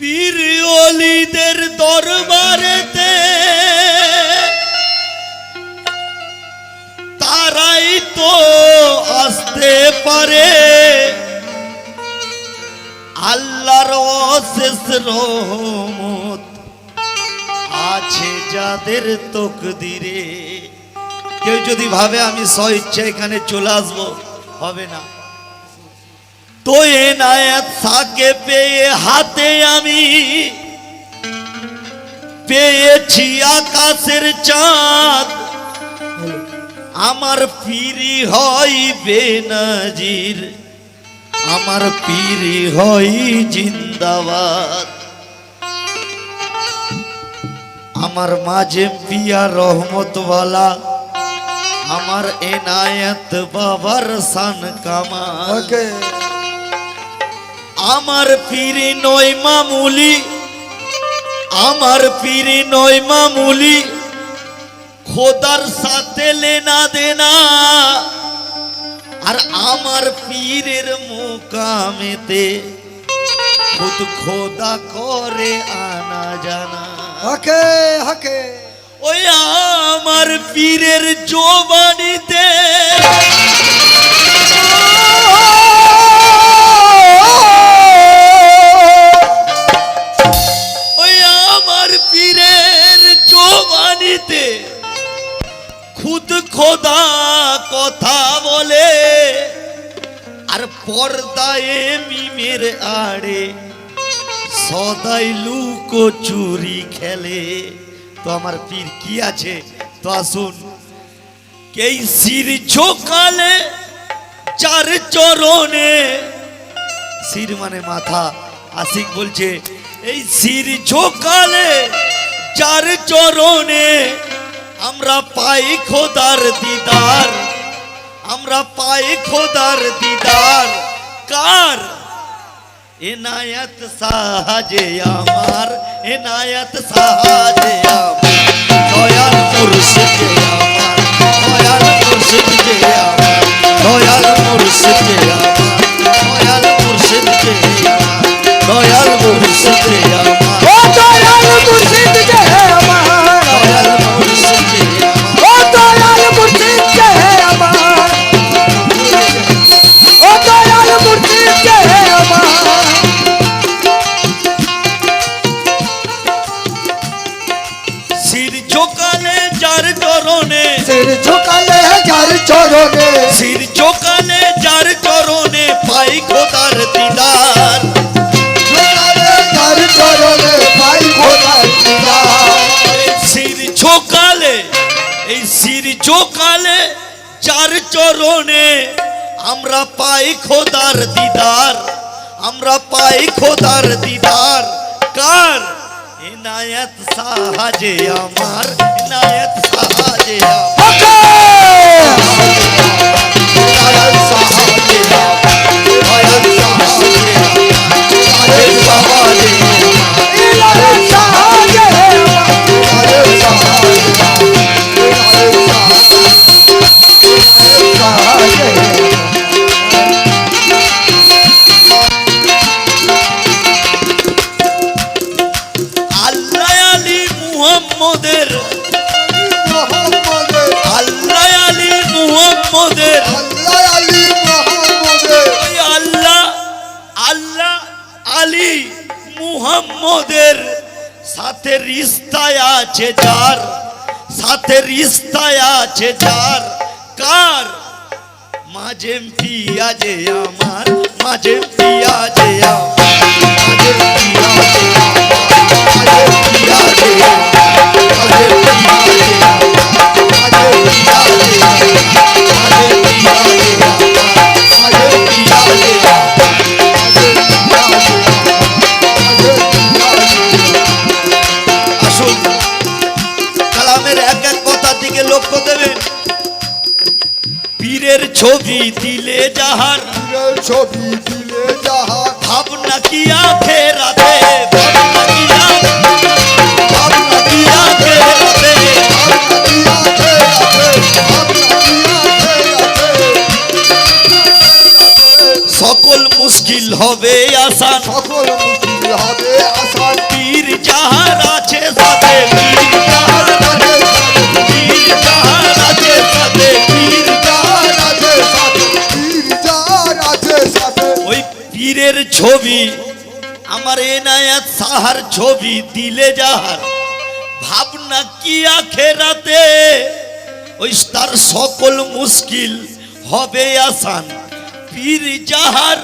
পিরিয়লিদের দরবারেতে তারাই তো আসতে পারে। আল্লাহর অশেষ রহমত আছে যাদের তকদিরে। কেউ যদি ভাবে আমি স্বইচ্ছা এখানে চলে আসব, হবে না। তো এনায়াত সাকে পেয়ে হাতে আমি। পেয়েছি আকাশের চাঁদ। আমার পিরি হয় বেনাজির আমার পিরি হয় জিন্দাবাদ। আমার মাঝে পিয়া রহমতওয়ালা। আমার এনায়েত বাবার সান ওকে। আমার পিরি নয় মামুলি আমার পিরি নয় মামুলি খোদার সাথে লেনা দেনা। আর আমার পীরের মোকামেতে খুদ খোদা করে আনা জানা। ওকে ওকে ওই আমার পীরের জবানিতে পর্দায় মিমের আড়ে, সদাই লুকো চুরি খেলে। তো আমার পীর কি আছে? তো আসুন। এই শির ঝোকালে চার চরণে। শির মানে মাথা। আশিক বলছে, এই শির ঝোকালে চার চরণে আমরা পাই খোদার দিদার। আমরা পাই খোদার দিদার। কার এনায়ত সাহাযে আমার, এনায়ত সাহাযে আমার। দয়াল মুর্শিদ আমার, দয়াল মুর্শিদ যে আমার, দয়াল মুর্শিদ যে দয়াল দয়াল যার চরণে শির ঝোকালে যার চরণে পাই খোদার দিদার ঝুকালে যার চরণে পাই খোদার দিদার শির ঝোকালে এই শির ঝোকালে চার চরণে আমরা পাই খোদার দিদার আমরা পাই খোদার দিদার কার এনায়েত সাহাযে আমার এনায়েত সাহাযে আমার আছে যার কার মাঝে পিয়াজে আমার মাঝে পিয়াজে আমার মাঝে পিয়াজে আমার মাঝে পিয়াজে আমার মাঝে পিয়াজে আমার মাঝে পিয়াজে আমার মাঝে পিয়াজে ছবি দিলে যাহার। ছবি দিলে যাহা ভাবনা কি আখে? সাহার ছবি দিলে যাহার, ভাবনা কি আখেরাতে ওই তার সকল মুশকিল হবে আসান, পীর যাহার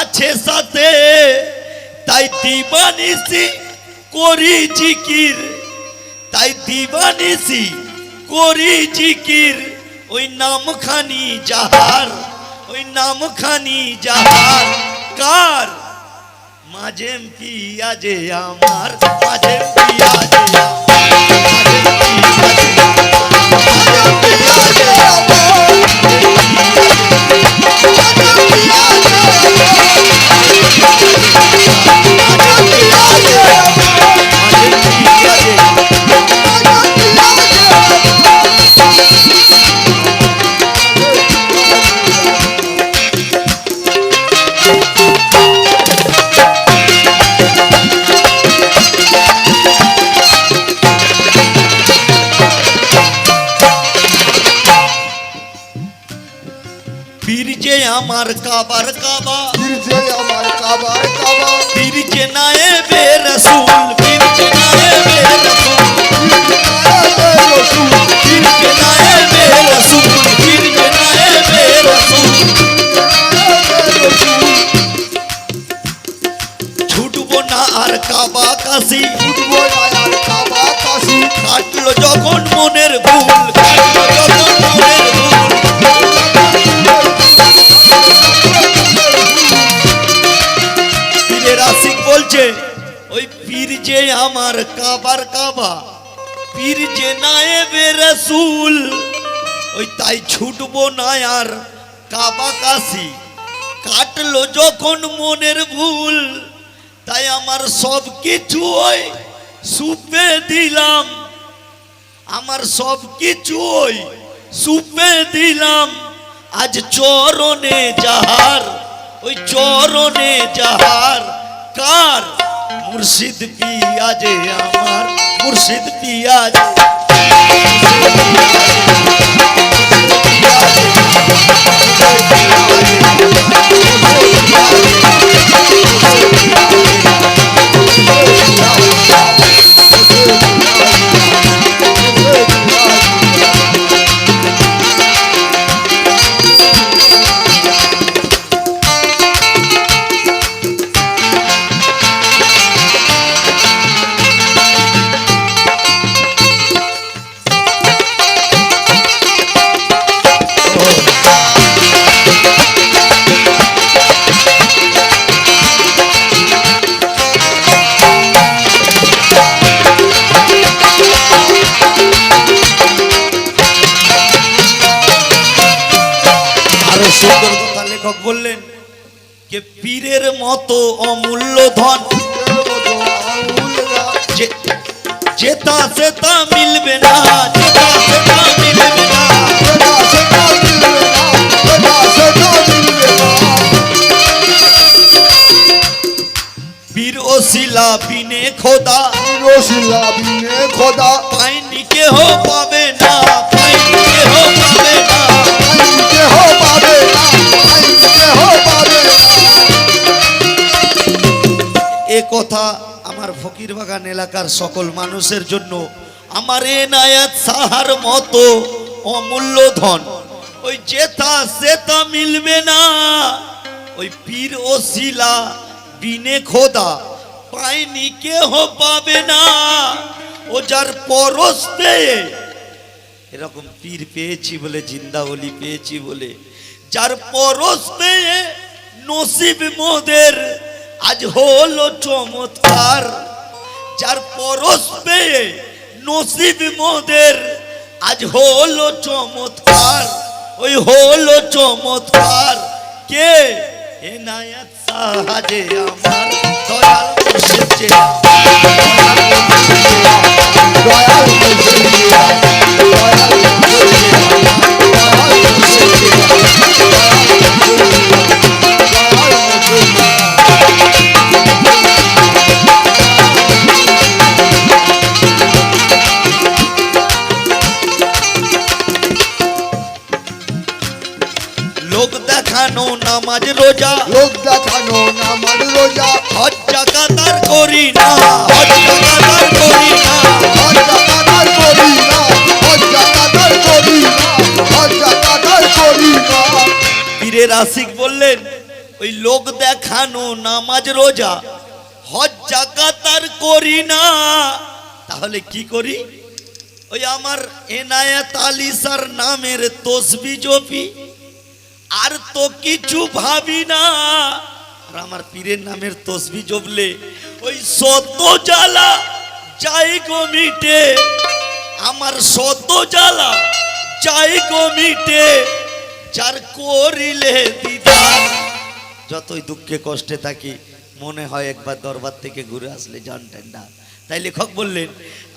আছে সাথে। তাই দিবানিসি করি জিকির, তাই দিবানিসি করি জিকির। ওই নামখানি যাহার, ওই নামখানি যাহার, কার মাঝেম পিয়াজে আমার মাঝেম পিয়াজে আমার আমার কাবার কাবা। আমার কাবার কাবা। পীর নায়েবে আমার কাবার কাবা। পীর যে নায়েবে রসুল, ওই তাই ছুটবো না আর কাবা কাশি কাটলো যখন মনের ভুল, তাই আমার সব কিছু ওই সুপে দিলাম। আমার সব কিছু ওই সুপে দিলাম। আজ চরণে যাহার, ওই চরণে যাহার কার মুর্শিদ পিয়াজে আমার মুর্শিদ পিয়াজে আরও যে পীরের মতো অমূল্য ধন যেতা সেতা মিলবে না যেতা সেতা মিলবে না। বীর ও শিলা বিনে খোদা। খোদা। পাইনি কেহ পাবে ফকির বাগান এলাকার সকল মানুষের জন্য আমার এ নায়াত সাহার মতো অমূল্য ধন। ওই যেতা সেতা মিলবে না। ওই পীর ও শিলা বিনে খোদা পায়নি কেহ পাবে না। ও যার পরশ এরকম পীর পেয়েছি বলে জিন্দাবলি পেয়েছি বলে, যার পরশ নসিব মোদের, আজ হলো চমৎকার। যার পরশ পেয়ে নসিব মোদের আজ হলো চমৎকার ওই হলো চমৎকার। কে? এনায়াত সাহাজে আমার দয়াল মুর্শিদ দয়াল মুর্শিদিয়া, আশিক বললেন, ওই লোক দেখানো নামাজ রোজা, হজ জাকাতার করি না। তাহলে কি করি? ওই আমার এনায়েত আলী স্যার নামের তসবি জপি, আর তো কিছু ভাবি না। আর আমার পীরের নামের তসবি জপলে, ওই শত জ্বালা যাই গো মিটে, আমার শত জ্বালা যাই গো মিটে। যার করিলে দিদার। যতই দুঃখে কষ্টে থাকি মনে হয় একবার দরবার থেকে ঘুরে আসলে জান ঠান্ডা তাই লেখক বললেন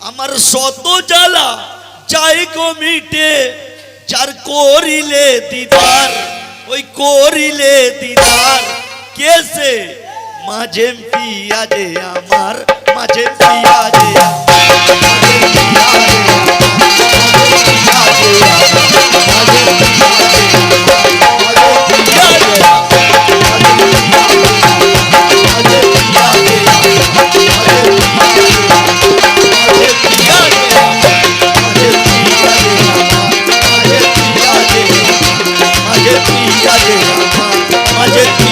আমার শত জ্বালা যাই গো মিটে যার করিলে দিদার ওই করিলে দিদার। কেসে মাঝে পিয়াজে আমার মাঝে পিয়াজে আমার, Magic.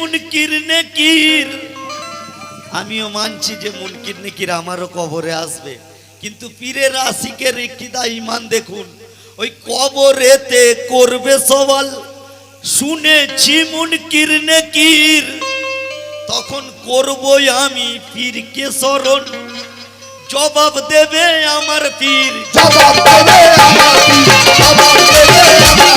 মুনকির নেকির আমিও মানছি যে মুনকির নেকির আমারও কবরে আসবে। কিন্তু পীরের আশিকের ইকিদা ইমান দেখুন, ওই কবরেতে করবে সওয়াল। শুনেছি মুনকির নেকির তখন করবই আমি পীরকে স্মরণ। জবাব দেবে আমার পীর। জবাব দেবে আমার পীর। জবাব দেবে আমার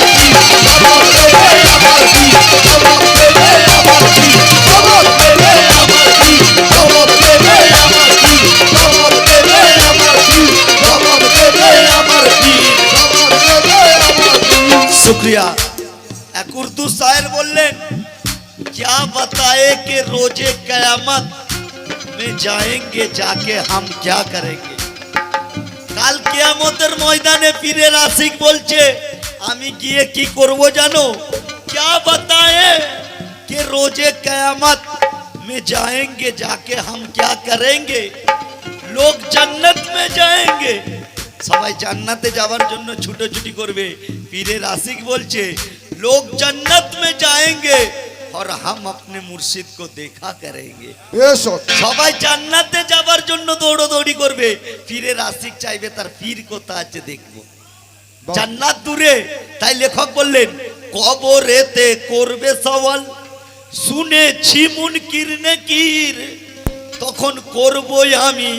আগে যাকে হাম ক্যা করে কাল কেয়ামতের ময়দানে পীরে আশিক বলছে, আমি গিয়ে কি করব জানো? ক্যা বতায়ে কে রোজে কেয়ামত মে যায়েঙ্গে, যাকে হাম ক্যা করেঙ্গে, লোক জান্নাত মে যায়েঙ্গে। সবাই জান্নাতে যাওয়ার জন্য ছুটোছুটি করবে। পীরে আশিক বলছে, লোক জান্নাত মে যায়েঙ্গে। और हम अपने मुर्शिद को देखा करेंगे এসো সবাই জান্নাতে যাবার জন্য দৌড়দৌড়ি করবে পীরের আশিক চাইবে তার পীর কোথা আছে দেখবো বাহ। জান্নাত দূরে তাই লেখক বললেন কবরেতে করবে সওয়াল শুনেছি মুনকির নেকির তখন করবই আমি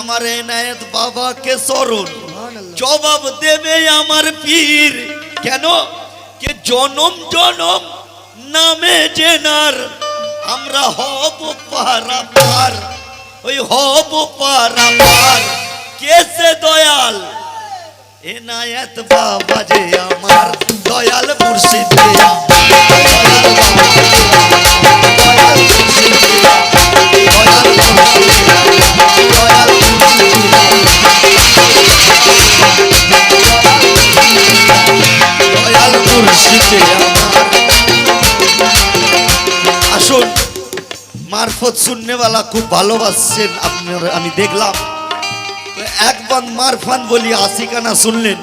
আমার এনায়েত বাবাকে স্মরণ জবাব দেবে আমার পীর কেন কে জনম জনম নামে জেনার, আমরা হব পারা পার ওই হব পারা পার কেসে দয়াল? এনায়েত বাবা যে আমার। দয়াল মুর্শিদ। দয়াল মুর্শিদ দয়াল মুর্শিদ আসুন মারফত শুননেওয়ালা খুব ভালোবাসছেন আপনার আমি দেখলাম। একবার মারফান বলি আশিকানা শুনলেন।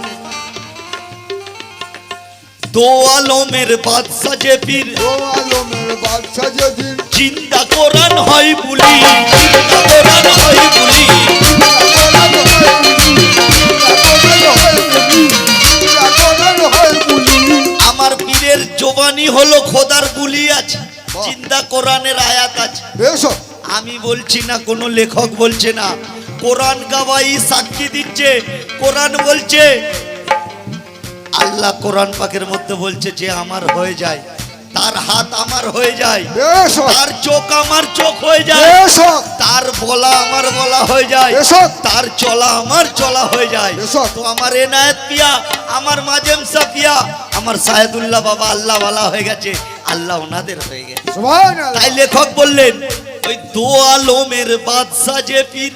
দো আলমের বাদশা যে পীর ও আলমের বাদশা যেদিন চিন্তা কোরআন হয় বলি। চিন্তা কোরআন হলো খোদার গুলি আছে চিন্তা কোরআনের আয়াত আছে। এসো আমি বলছি না কোনো লেখক বলছে না। কোরআন গাওয়াই সাক্ষী দিচ্ছে কোরআন বলছে। আল্লাহ কোরআন পাকের মধ্যে বলছে যে আমার হয়ে যায় তার হাত আমার হয়ে যায় এসো তার চোখ আমার চোখ হয়ে যায় এসো তার বলা আমার বলা হয়ে যায় এসো তার চলা আমার চলা হয়ে যায়। তো আমার এনায়েত পিয়া আমার মাজেম সাফিয়া আমার সাহেদুল্লাহ বাবা আল্লাহ ওয়ালা হয়ে গেছে আল্লাহ ওনাদের হয়ে গেছে। তাই লেখক বললেন ওই দো আলমের বাদশা যে পীর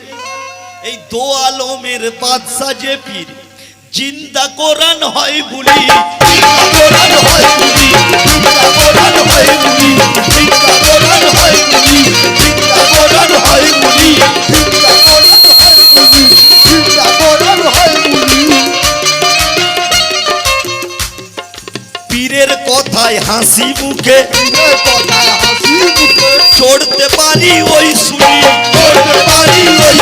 এই দো আলমের বাদশা যে পীর চিন্তা কোরআন হয় বলি কোরআন হয় বলি কোরআন হয় বলি কোরআন হয় বলি কোরআন হয় বলি কথায় হাসি মুখে। চড়তে পারি ওই শুনি চড়তে পারি ওই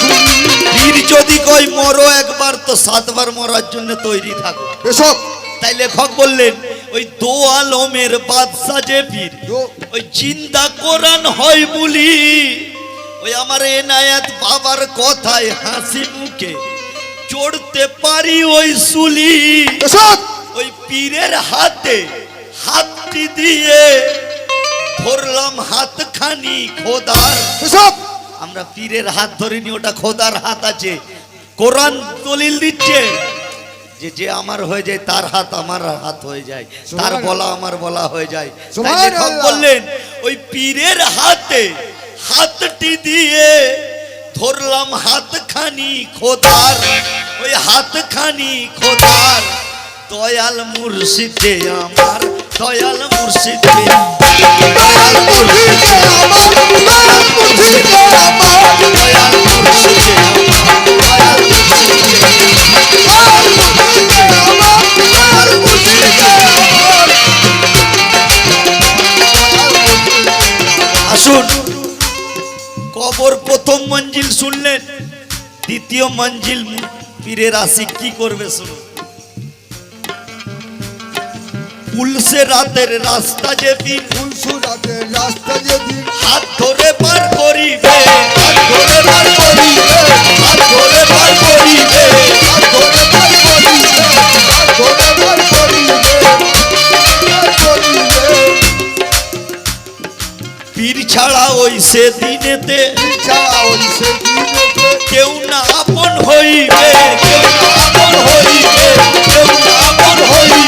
শুনি যদি কই মরো একবার তো সাতবার মরার জন্য তৈরি থাকো। এসো তাই লেখক বললেন ওই দো আলমের বাদশা যে পীর ওই চিন্তা কোরআন হয় বলি। ওই আমার এনায়াত বাবার কথায় হাসি মুখে। চড়তে পারি ওই সুলি। ওই পীরের হাতে হাতটি দিয়ে ধরলাম হাতখানি খোদার। এসো আমরা পীরের হাত ধরিনি ওটা খোদার হাত আছে। কোরআন দলিল দিচ্ছে যে যে আমার হয়ে যায় তার হাত আমার হাত হয়ে যায়। তার। বলা আমার বলা হয়ে যায়। লেখক বললেন ওই পীরের হাতে হাতটি দিয়ে ধরলাম হাতখানি খোদার। ওই হাতখানি খোদার দয়াল মুর্শিদে আমার দয়াল মুর্শিদে দয়াল মুর্শিদে আমার। দয়াল মুর্শিদে আমার দয়াল মুর্শিদে আমার। দয়াল মুর্শিদে আমার দয়াল মুর্শিদে আমার। আসুন। কবর প্রথম মঞ্জিল শুনলেন দ্বিতীয় মঞ্জিল পীরের আসি কি করবে শুনুন। পুলসে রাতের রাস্তা যে পীর ফুলসুরাতে রাস্তা যেদিন হাত ধরে পার করিবে। হাত ধরে পার করিবে। হাত ধরে পার করিবে। আর ধরে বার করিবে। আর ধরে বার করিবে। পীর ছাড়া ওই সে দিনেতে ছাড়া ওই সেদিনেতে কেউ না আপন হইবে, কেউ না আপন হইবে, কেউ হইবে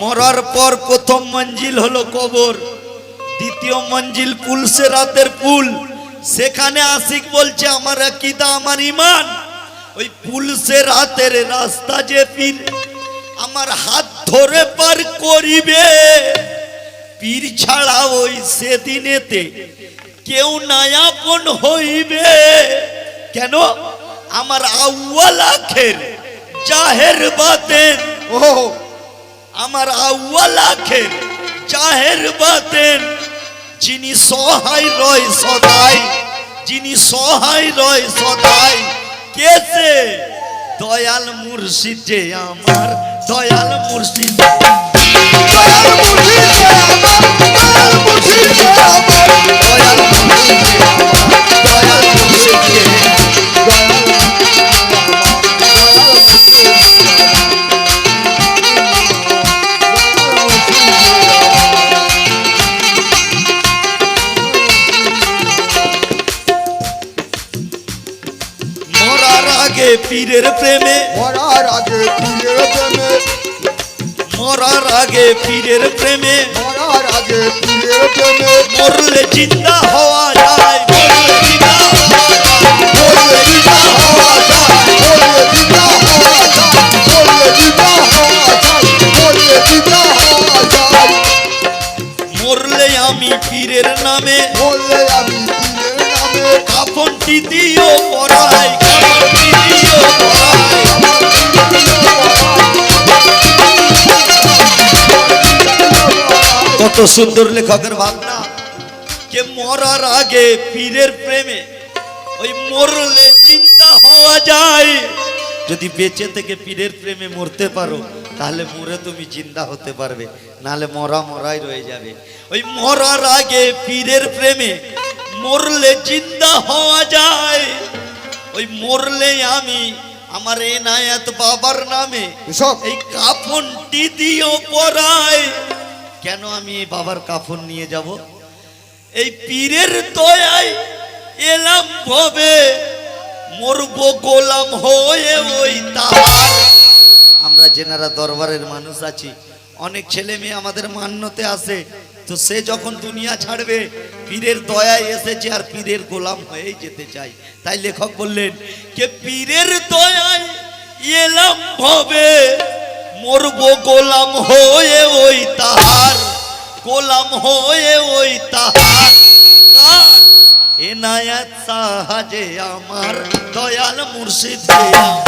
মরার পর প্রথম মঞ্জিল হলো কবর, দ্বিতীয় মঞ্জিল পুলসে রাতের পুল সেখানে আশিক বলছে, আমার আকিদা, আমার ইমান ওই পুলসে রাতের রাস্তা যে পীর, আমার হাত ধরে পার করিবে। পীর ছাড়া ওই সেদিনেতে কেউ নায়াপন হইবে। কেন? আমার আউয়াল আখের জাহের বাতেন। ও, আমার আউয়াল আখের জাহের বাতেন। যিনি সহায় রয় সদাই, যিনি সহায় রয় সদাই। কেসে দয়াল মুর্শিদ আমার, দয়াল মুর্শিদ দয়াল মুর্শিদে হওয়া যায় মরলে আমি নামে কত সুন্দর লেখকের ভাবনা মরার আগে পীরের প্রেমে ওই মরলে চিন্তা হওয়া যায়। যদি বেঁচে থেকে পীরের প্রেমে মরতে পারো তাহলে মরে তুমি জিন্দা হতে পারবে নাহলে মরা মরাই রয়ে যাবে। ওই মরার আগে পীরের প্রেমে মরলে জিন্দা হওয়া যায়। ওই মরলে আমি আমার এনায়াত বাবার নামে এই কাফনটি দিও পরায় কেন আমি বাবার কাফন নিয়ে যাব? এই পীরের দয়ায় এলাম ভবে, মরব গোলাম হয়ে ওই তাহার আমরা যেনারা দরবারের মানুষ আছি, অনেক ছেলে মেয়ে আমাদের মান্যতে আসে তো সে যখন দুনিয়া ছাড়বে, পীরের দয়ায় এসেছে আর পীরের গোলাম হয়েই যেতে চাই। তাই লেখক বললেন, কে পীরের দয়ায় এলাম ভবে, মরব গোলাম হয়ে ওই তাহার। কোলাম হয়ে ওই তাহার। এনায়াত সাহায্যে আমার দয়াল মুর্শিদ দয়াল